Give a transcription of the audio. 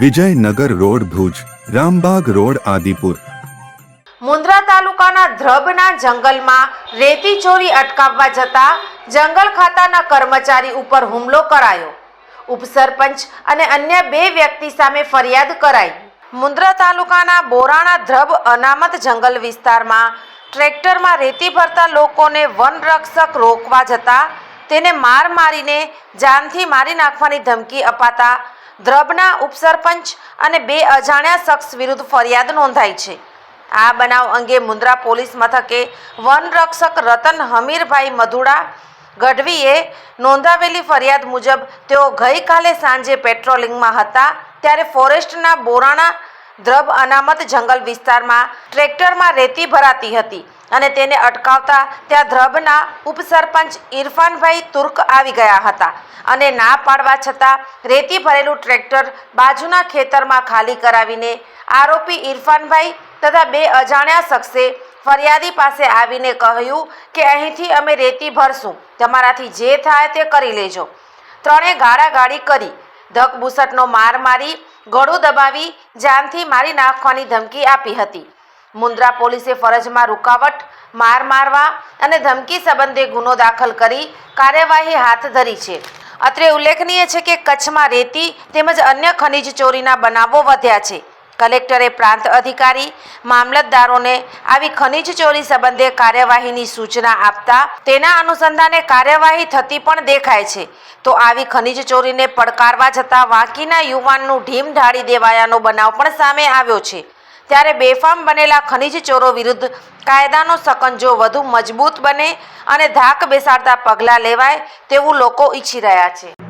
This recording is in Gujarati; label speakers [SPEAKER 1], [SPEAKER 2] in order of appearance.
[SPEAKER 1] Vijaynagar road Bhuj, Rambagh road Adipur.
[SPEAKER 2] Mundra તાલુકાના ધ્રબના જંગલમાં રેતી ચોરી અટકાવવા જતા જંગલ ખાતાના કર્મચારી ઉપર હુમલો કરાયો. ઉપસરપંચ અને અન્ય બે વ્યક્તિ સામે ફરિયાદ કરાઈ. મુન્દ્રા તાલુકાના બોરાણા ધ્રબ અનામત જંગલ વિસ્તારમાં ટ્રેક્ટરમાં રેતી ભરતા લોકોને વનરક્ષક રોકવા જતા તેને માર મારીને જાનથી મારી નાખવાની ધમકી અપાતા ધ્રબના ઉપસરપંચ અને બે અજાણ્યા શખ્સ વિરુદ્ધ ફરિયાદ નોંધાઈ છે. આ બનાવ અંગે મુન્દ્રા પોલીસ મથકે વનરક્ષક રતન હમીરભાઈ મધુડા ગઢવીએ નોંધાવેલી ફરિયાદ મુજબ તેઓ ગઈકાલે સાંજે પેટ્રોલિંગમાં હતા, ત્યારે ફોરેસ્ટના બોરાણા દ્રબ અનામત જંગલ વિસ્તારમાં ટ્રેક્ટરમાં રેતી ભરાતી હતી અને તેને અટકાવતા ત્યાં ધ્રબના ઉપસરપંચ ઇરફાનભાઈ તુર્ક આવી ગયા હતા અને ના પાડવા છતાં રેતી ભરેલું ટ્રેક્ટર બાજુના ખેતરમાં ખાલી કરાવીને આરોપી ઇરફાનભાઈ તથા બે અજાણ્યા શખ્સે ફરિયાદી પાસે આવીને કહ્યું કે અહીંથી અમે રેતી ભરશું, તમારાથી જે થાય તે કરી લેજો. ત્રણે ગાળાગાળી કરી, ધકબુસટનો માર મારી ગળું દબાવી જાનથી મારી નાખવાની ધમકી આપી હતી. મુન્દ્રા પોલીસે ફરજમાં રૂકાવટ, માર મારવા અને ધમકી સંબંધે ગુનો દાખલ કરી કાર્યવાહી હાથ ધરી છે. અત્રે ઉલ્લેખનીય છે કે કચ્છમાં રેતી તેમજ અન્ય ખનિજ ચોરીના બનાવો વધ્યા છે. કલેક્ટરે પ્રાંત અધિકારી, મામલતદારોને આવી ખનિજ ચોરી સંબંધે કાર્યવાહીની સૂચના આપતા તેના અનુસંધાને કાર્યવાહી થતી પણ દેખાય છે. તો આવી ખનિજ ચોરીને પડકારવા જતાં વાંકીના યુવાનનું ઢીમ ઢાળી દેવાયાનો બનાવ પણ સામે આવ્યો છે. ત્યારે બેફામ બનેલા ખનિજ ચોરો વિરુદ્ધ કાયદાનો સકંજો વધુ મજબૂત બને અને ધાક બેસાડતા પગલાં લેવાય તેવું લોકો ઈચ્છી રહ્યા છે.